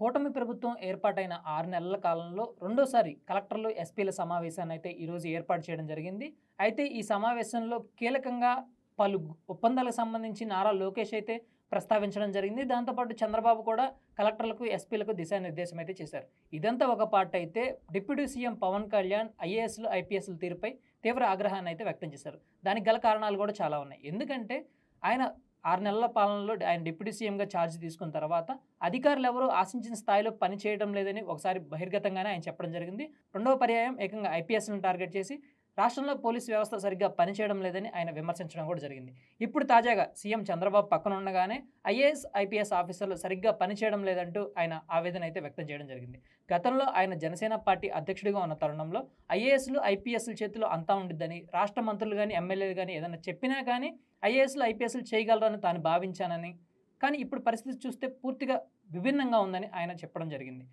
కూటమి ప్రభుత్వం ఏర్పాటైన ఆరు నెలల కాలంలో రెండోసారి కలెక్టర్లు ఎస్పీల సమావేశాన్ని అయితే ఈరోజు ఏర్పాటు చేయడం జరిగింది. అయితే ఈ సమావేశంలో కీలకంగా పలు ఒప్పందాలకు సంబంధించి నారా లోకేష్ అయితే ప్రస్తావించడం జరిగింది. దాంతోపాటు చంద్రబాబు కూడా కలెక్టర్లకు ఎస్పీలకు దిశానిర్దేశం అయితే చేశారు. ఇదంతా ఒక పార్ట్ అయితే డిప్యూటీ సీఎం పవన్ కళ్యాణ్ ఐఏఎస్లు ఐపీఎస్ల తీరుపై తీవ్ర ఆగ్రహాన్ని అయితే వ్యక్తం చేశారు. దానికి గల కారణాలు కూడా చాలా ఉన్నాయి. ఎందుకంటే ఆయన ఆరు నెలల పాలనలో ఆయన డిప్యూటీ సీఎంగా ఛార్జ్ తీసుకున్న తర్వాత అధికారులు ఎవరూ ఆశించిన స్థాయిలో పని చేయడం లేదని ఒకసారి బహిర్గతంగానే ఆయన చెప్పడం జరిగింది. రెండవ పర్యాయం ఏకంగా ఐపీఎస్ను టార్గెట్ చేసి రాష్ట్రంలో పోలీస్ వ్యవస్థ సరిగ్గా పనిచేయడం లేదని ఆయన విమర్శించడం కూడా జరిగింది. ఇప్పుడు తాజాగా సీఎం చంద్రబాబు పక్కన ఉండగానే ఐఏఎస్ ఐపీఎస్ ఆఫీసర్లు సరిగ్గా పనిచేయడం లేదంటూ ఆయన ఆవేదన అయితే వ్యక్తం చేయడం జరిగింది. గతంలో ఆయన జనసేన పార్టీ అధ్యక్షుడిగా ఉన్న తరుణంలో ఐఏఎస్లు ఐపీఎస్ల చేతిలో అంతా ఉండిద్దని రాష్ట్ర మంత్రులు కానీ ఎమ్మెల్యేలు కానీ ఏదైనా చెప్పినా కానీ ఐఏఎస్లు ఐపీఎస్లు చేయగలరని తాను భావించానని కానీ ఇప్పుడు పరిస్థితి చూస్తే పూర్తిగా విభిన్నంగా ఉందని ఆయన చెప్పడం జరిగింది.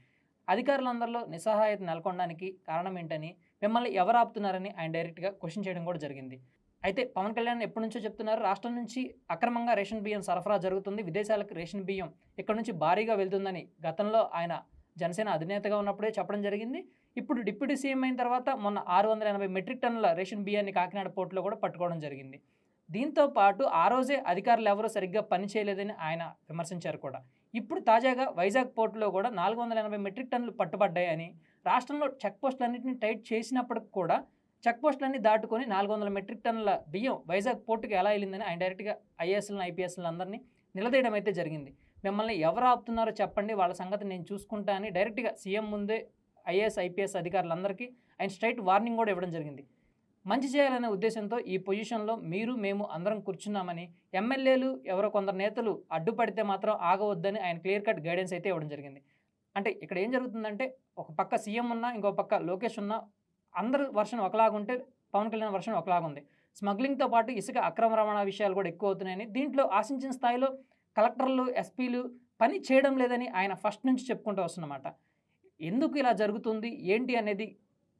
అధికారులందరిలో నిస్సహాయత నెలకొనడానికి కారణం ఏంటని మిమ్మల్ని ఎవరు ఆపుతున్నారని ఆయన డైరెక్ట్గా క్వశ్చన్ చేయడం కూడా జరిగింది. అయితే పవన్ కళ్యాణ్ ఎప్పటి నుంచో చెప్తున్నారు రాష్ట్రం నుంచి అక్రమంగా రేషన్ బియ్యం సరఫరా జరుగుతుంది విదేశాలకు రేషన్ బియ్యం ఇక్కడ నుంచి భారీగా వెళ్తుందని గతంలో ఆయన జనసేన అధినేతగా ఉన్నప్పుడే చెప్పడం జరిగింది. ఇప్పుడు డిప్యూటీ సీఎం అయిన తర్వాత మొన్న ఆరు వందల ఎనభై మెట్రిక్ టన్నుల రేషన్ బియ్యాన్ని కాకినాడ పోర్టులో కూడా పట్టుకోవడం జరిగింది. దీంతో పాటు ఆ రోజే అధికారులు ఎవరూ సరిగ్గా పని చేయలేదని ఆయన విమర్శించారు కూడా. ఇప్పుడు తాజాగా వైజాగ్ పోర్టులో కూడా నాలుగు వందల ఎనభై మెట్రిక్ టన్నులు పట్టుబడ్డాయని రాష్ట్రంలో చెక్ పోస్టులన్నింటినీ టైట్ చేసినప్పటికి కూడా చెక్ పోస్టులన్నీ దాటుకొని నాలుగు వందల మెట్రిక్ టన్నుల బియ్యం వైజాగ్ పోర్టుకి ఎలా వెళ్ళిందని ఆయన డైరెక్ట్గా ఐఏఎస్లను ఐపీఎస్లను అందరినీ నిలదీయడం అయితే జరిగింది. మిమ్మల్ని ఎవరు ఆపుతున్నారో చెప్పండి వాళ్ళ సంగతి నేను చూసుకుంటా అని డైరెక్ట్గా సీఎం ముందే ఐఏఎస్ ఐపీఎస్ అధికారులందరికీ ఆయన స్ట్రైట్ వార్నింగ్ కూడా ఇవ్వడం జరిగింది. మంచి చేయాలనే ఉద్దేశంతో ఈ పొజిషన్లో మీరు మేము అందరం కూర్చున్నామని ఎమ్మెల్యేలు ఎవరో కొందరు నేతలు అడ్డుపడితే మాత్రం ఆగవద్దని ఆయన క్లియర్ కట్ గైడెన్స్ అయితే ఇవ్వడం జరిగింది. అంటే ఇక్కడ ఏం జరుగుతుందంటే ఒక పక్క సీఎం ఉన్నా ఇంకో పక్క లోకేష్ ఉన్నా అందరు వర్షన్ ఒకలాగుంటే పవన్ కళ్యాణ్ వర్షన్ ఒకలాగుంది స్మగ్లింగ్తో పాటు ఇసుక అక్రమ రవాణా విషయాలు కూడా ఎక్కువ అవుతున్నాయని దీంట్లో ఆశించిన స్థాయిలో కలెక్టర్లు ఎస్పీలు పని చేయడం లేదని ఆయన ఫస్ట్ నుంచి చెప్పుకుంటూ వస్తున్నమాట. ఎందుకు ఇలా జరుగుతుంది? ఏంటి అనేది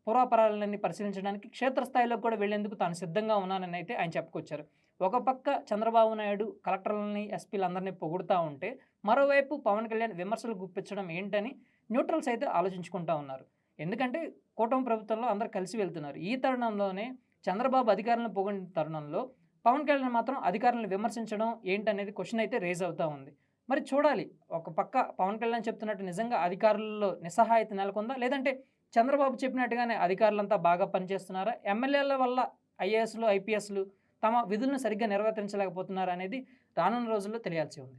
పూర్వాపరాలన్నీ పరిశీలించడానికి క్షేత్రస్థాయిలో కూడా వెళ్ళేందుకు తాను సిద్ధంగా ఉన్నానని అయితే ఆయన చెప్పుకొచ్చారు. ఒక పక్క చంద్రబాబు నాయుడు కలెక్టర్లని ఎస్పీలందరినీ పొగుడుతూ ఉంటే మరోవైపు పవన్ కళ్యాణ్ విమర్శలు గుప్పించడం ఏంటని న్యూట్రల్స్ అయితే ఆలోచించుకుంటా ఉన్నారు. ఎందుకంటే కూటమి ప్రభుత్వంలో అందరు కలిసి వెళ్తున్నారు. ఈ తరుణంలోనే చంద్రబాబు అధికారులను పొగిడిన తరుణంలో పవన్ కళ్యాణ్ మాత్రం అధికారులను విమర్శించడం ఏంటనేది క్వశ్చన్ అయితే రేజ్ అవుతూ ఉంది. మరి చూడాలి. ఒక పక్క పవన్ కళ్యాణ్ చెప్తున్నట్టు నిజంగా అధికారుల్లో నిస్సహాయత నెలకొందా? లేదంటే చంద్రబాబు చెప్పినట్టుగానే అధికారులంతా బాగా పనిచేస్తున్నారా? ఎమ్మెల్యేల వల్ల ఐఏఎస్లు ఐపీఎస్లు తమ విధులను సరిగ్గా నిర్వర్తించలేకపోతున్నారా అనేది రానున్న రోజుల్లో తెలియాల్సి ఉంది.